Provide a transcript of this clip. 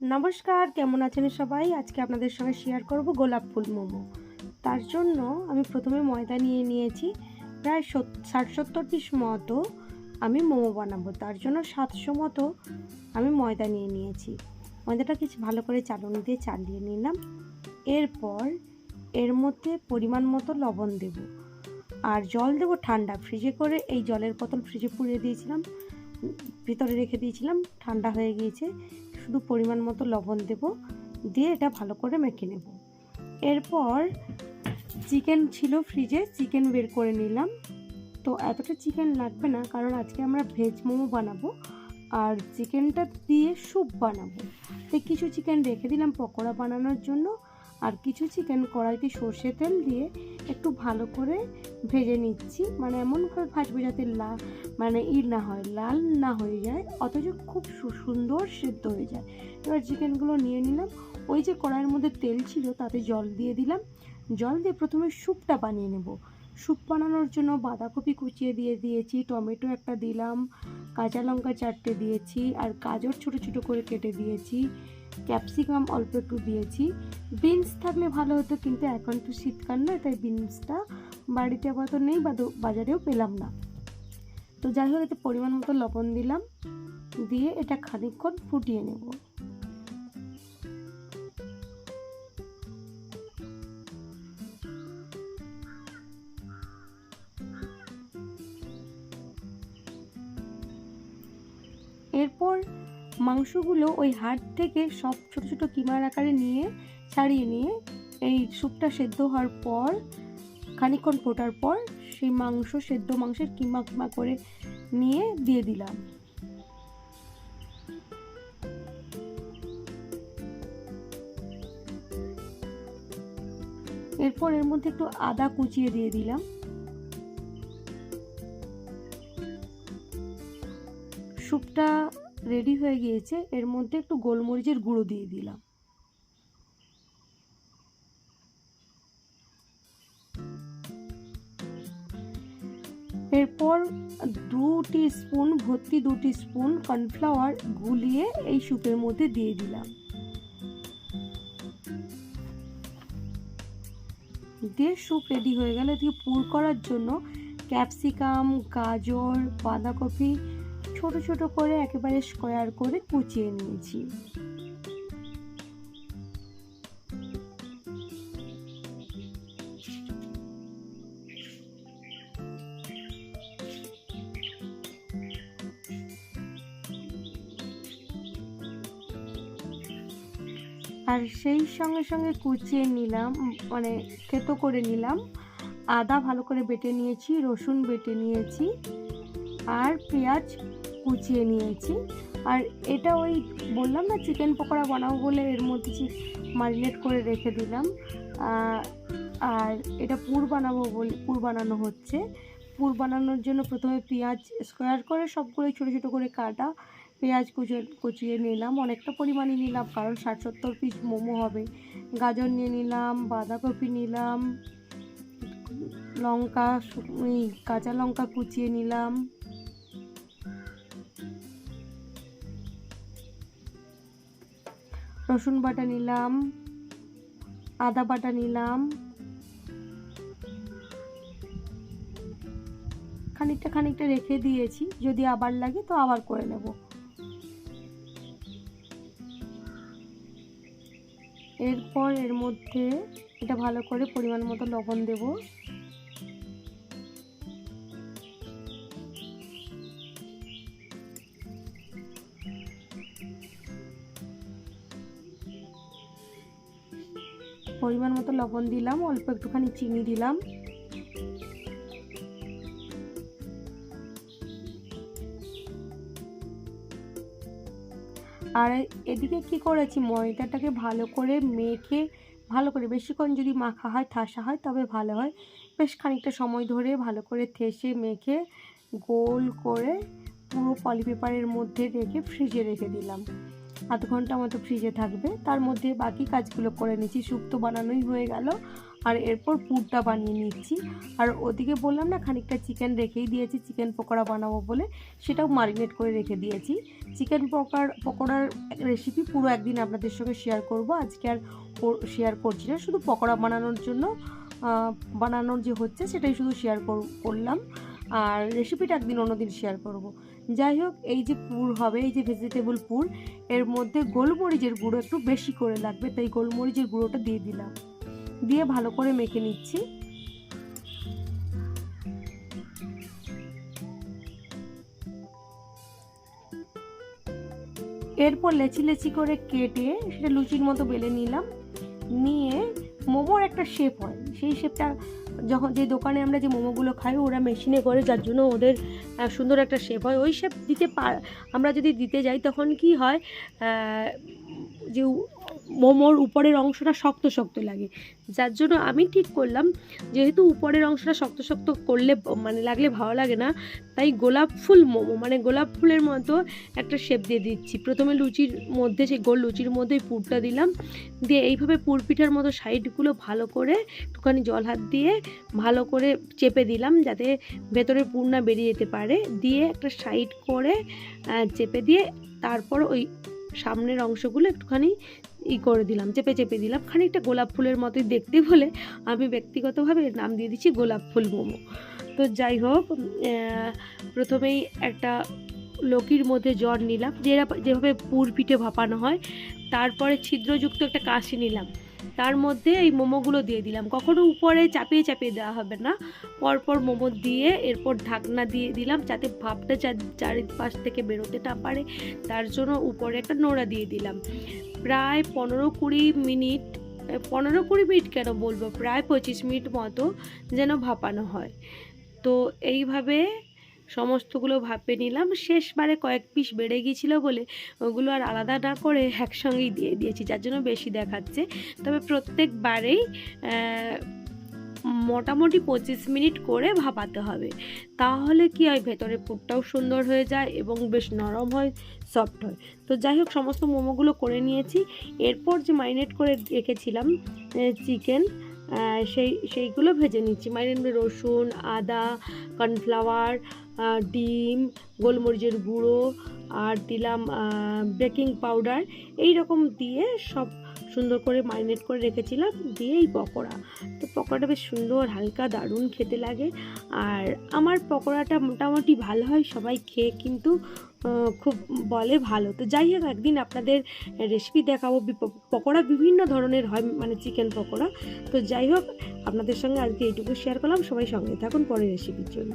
নমস্কার, কেমন আছেন সবাই? আজকে আপনাদের সঙ্গে শেয়ার করব গোলাপ ফুল মোমো। তার জন্য আমি প্রথমে ময়দা নিয়ে নিয়েছি। প্রায় ষাট সত্তর পিস মতো আমি মোমো বানাবো। তার জন্য সাতশো মতো আমি ময়দা নিয়ে নিয়েছি। ময়দাটা কিছু ভালো করে চালনি দিয়ে চালিয়ে নিলাম। এরপর এর মধ্যে পরিমাণ মতো লবণ দেব। আর জল দেবো ঠান্ডা। ফ্রিজে করে এই জলের বোতল ফ্রিজে পুড়িয়ে দিয়েছিলাম। ভিতরে রেখে দিয়েছিলাম। ঠান্ডা হয়ে গিয়েছে। শুধু পরিমাণ মতো লবণ দেব, দিয়ে এটা ভালো করে মেখে নেব। এরপর চিকেন ছিল ফ্রিজে, চিকেন বের করে নিলাম। তো এতটা চিকেন লাগবে না, কারণ আজকে আমরা ভেজ মোমো বানাবো, আর চিকেনটা দিয়ে স্যুপ বানাবো। তো কিছু চিকেন রেখে দিলাম পকোড়া বানানোর জন্য। আর কিছু চিকেন কড়াইতে সর্ষে তেল দিয়ে একটু ভালো করে ভেজে নিচ্ছি। মানে এমন এমনভাবে ভাজবো যাতে লা মানে ই না হয়, লাল না হয়ে যায়, অথচ খুব সুন্দর সেদ্ধ হয়ে যায়। এবার চিকেনগুলো নিয়ে নিলাম। ওই যে কড়াইয়ের মধ্যে তেল ছিল, তাতে জল দিয়ে দিলাম। জল দিয়ে প্রথমে স্যুপটা বানিয়ে নেব। স্যুপ বানানোর জন্য বাঁধাকপি কুচিয়ে দিয়ে দিয়েছি, টমেটো একটা দিলাম, কাঁচা লঙ্কা চারটে দিয়েছি, আর গাজর ছোট ছোট করে কেটে দিয়েছি, ক্যাপসিকাম অল্প একটু দিয়েছি। বিনস থাকলে ভালো হতো, কিন্তু এখন তো শীতকাল না, তাই বিনসটা বাড়িতে আপাতত নেই বা বাজারেও পেলাম না। তো যাই হোক, এতে পরিমাণ মতো লবণ দিলাম, দিয়ে এটা খানিকক্ষণ ফুটিয়ে নেব। মাংসগুলো ওই হাড় থেকে সব ছোট ছোট কিমার আকারে নিয়ে, ছাড়িয়ে নিয়ে এই স্যুপটা সেদ্ধ হওয়ার পর, খানিকক্ষণ ফোটার পর সেই মাংস, সেদ্ধ মাংসের কিমা কিমা করে নিয়ে দিয়ে দিলাম। এরপর এর মধ্যে একটু আদা কুচিয়ে দিয়ে দিলাম। স্যুপটা রেডি হয়ে গিয়েছে, এর মধ্যে একটু গোলমরিচের গুঁড়ো দিয়ে দিলাম। এরপর দু স্পুন ভর্তি দু স্পুন কর্নফ্লাওয়ার গুলিয়ে এই স্যুপের মধ্যে দিয়ে দিলাম। দিয়ে স্যুপ রেডি হয়ে গেলে এদিকে পুর করার জন্য ক্যাপসিকাম, গাজর, বাঁধাকপি ছোট ছোট করে একেবারে স্কোয়ার করে কুচিয়ে নিয়েছি। আর সেই সঙ্গে সঙ্গে কুচিয়ে নিলাম মানে থেতো করে নিলাম। আদা ভালো করে বেটে নিয়েছি, রসুন বেটে নিয়েছি। আর পেঁয়াজ কুচিয়ে নিয়েছি। আর এটা ওই বললাম না চিকেন পকোড়া বানাবো বলে এর মধ্যে মারিনেট করে রেখে দিলাম। আর এটা পুর বানাবো বলে, পুর বানানো হচ্ছে। পুর বানানোর জন্য প্রথমে পেঁয়াজ স্কোয়ার করে সবগুলোই ছোটো ছোটো করে কাটা। পেঁয়াজ কুচিয়ে কুচিয়ে নিলাম। অনেকটা পরিমাণে নিলাম, কারণ ষাট সত্তর পিস মোমো হবে। গাজর নিয়ে নিলাম, বাঁধাকপি নিলাম, লঙ্কা কাঁচা লঙ্কা কুচিয়ে নিলাম। রসুন বাটা নিলাম, আদা বাটা নিলাম। খানিকটা খানিকটা রেখে দিয়েছি, যদি আবার লাগে তো আবার করে নেব। এরপর এর মধ্যে এটা ভালো করে পরিমাণ মতো লবণ দেব। পরিমাণ মতো লবণ দিলাম, অল্প একটুখানি চিনি দিলাম। আর এদিকে কি করেছি, ময়দাটাকে ভালো করে মেখে, ভালো করে, বেশিক্ষণ যদি মাখা হয়, ঠাসা হয়, তবে ভালো হয়। বেশ খানিকটা সময় ধরে ভালো করে থেসে, মেখে, গোল করে পুরো পলিপেপারের মধ্যে রেখে ফ্রিজে রেখে দিলাম। আধ ঘণ্টা মতো ফ্রিজে থাকবে। তার মধ্যে বাকি কাজগুলো করে নিচ্ছি। স্যুপ তো বানানোই হয়ে গেল। আর এরপর পুরটা বানিয়ে নিচ্ছি। আর ওদিকে বললাম না, খানিকটা চিকেন রেখেই দিয়েছি। চিকেন পকোড়া বানাবো বলে সেটাও মারিনেট করে রেখে দিয়েছি। চিকেন পকোড়ার পকোড়ার রেসিপি পুরো একদিন আপনাদের সঙ্গে শেয়ার করব। আজকে আর শেয়ার করছি না। শুধু পকোড়া বানানোর জন্য বানানোর যে হচ্ছে সেটাই শুধু শেয়ার করলাম। আর রেসিপিটা একদিন অন্যদিন শেয়ার করব। যাই হোক, এই যে পুর হবে, এই যে ভেজিটেবল পুর, এর মধ্যে গোলমরিচের গুঁড়ো একটু বেশি করে লাগবে, তাই গোলমরিচের গুঁড়োটা দিয়ে দিলাম। দিয়ে ভালো করে মেখে নিচ্ছি। এরপর লেচি লেচি করে কেটে সেটা লুচির মতো বেলে নিলাম। নিয়ে মোমোর একটা শেপ হয়, সেই শেপটা যখন যে দোকানে আমরা যে মোমোগুলো খাই, ওরা মেশিনে করে, যার জন্য ওদের সুন্দর একটা শেপ হয়। ওই শেপ দিতে পার আমরা যদি দিতে যাই, তখন কি হয় যে মোমোর উপরের অংশটা শক্ত শক্ত লাগে। যার জন্য আমি ঠিক করলাম, যেহেতু উপরের অংশটা শক্ত শক্ত করলে মানে লাগলে ভালো লাগে না, তাই গোলাপ ফুল মোমো মানে গোলাপ ফুলের মতো একটা শেপ দিয়ে দিচ্ছি। প্রথমে লুচির মধ্যে, সেই গোল লুচির মধ্যে পুরটা দিলাম। দিয়ে এইভাবে পুর পিঠার মতো সাইডগুলো ভালো করে একটুখানি জল হাত দিয়ে ভালো করে চেপে দিলাম, যাতে ভেতরের পুর না বেরিয়ে যেতে পারে। দিয়ে একটা সাইড করে চেপে দিয়ে তারপর ওই সামনের অংশগুলো একটুখানি ই করে দিলাম, চেপে চেপে দিলাম। খানিকটা গোলাপ ফুলের মতোই দেখতে বলে আমি ব্যক্তিগতভাবে নাম দিয়ে দিচ্ছি গোলাপ ফুল মোমো। তো যাই হোক প্রথমেই একটা লকির মধ্যে জ্বর নিলাম যেভাবে পুর পিঠে ভাপানো হয়, তারপরে ছিদ্রযুক্ত একটা কাশি নিলাম। তার মধ্যে এই মোমোগুলো দিয়ে দিলাম। কখনো উপরে চাপিয়ে চাপিয়ে দেওয়া হবে না। পরপর মোমো দিয়ে এরপর ঢাকনা দিয়ে দিলাম যাতে ভাপটা চারিপাশ থেকে বেরোতে না পারে। তার জন্য উপরে একটা নোড়া দিয়ে দিলাম। প্রায় পনেরো কুড়ি মিনিট, পনেরো কুড়ি মিনিট কেন বলব? প্রায় পঁচিশ মিনিট মতো যেন ভাপানো হয়। তো এইভাবে সমস্তগুলো ভাপে নিলাম। শেষবারে কয়েক পিস বেড়ে গিয়েছিল বলে ওগুলো আর আলাদা না করে একসঙ্গেই দিয়ে দিয়েছি, যার জন্য বেশি দেখাচ্ছে। তবে প্রত্যেকবারেই মোটামুটি পঁচিশ মিনিট করে ভাপাতে হবে। তাহলে কি হয়, ভেতরে পুরটাও সুন্দর হয়ে যায় এবং বেশ নরম হয় সফট হয়। তো যাই হোক, সমস্ত মোমোগুলো করে নিয়েছি। এরপর যে মারিনেট করে রেখেছিলাম চিকেন সেই, সেইগুলো ভেজে নিচ্ছি। মারিনেট রসুন, আদা, কর্নফ্লাওয়ার ডিম, গোলমরিচের গুঁড়ো আর দিলাম বেকিং পাউডার। এই রকম দিয়ে সব সুন্দর করে মারিনেট করে রেখেছিলাম দিয়ে এই পকোড়া। তো পকোড়াটা বেশ সুন্দর, হালকা, দারুণ খেতে লাগে। আর আমার পকোড়াটা মোটামুটি ভালো হয়, সবাই খেয়ে কিন্তু খুব বলে ভালো। তো যাই হোক, একদিন আপনাদের রেসিপি দেখাবো। পকোড়া বিভিন্ন ধরনের হয় মানে চিকেন পকোড়া। তো যাই হোক, আপনাদের সঙ্গে আজকে এইটুকু শেয়ার করলাম। সবাই সঙ্গে থাকুন পরের রেসিপির জন্য।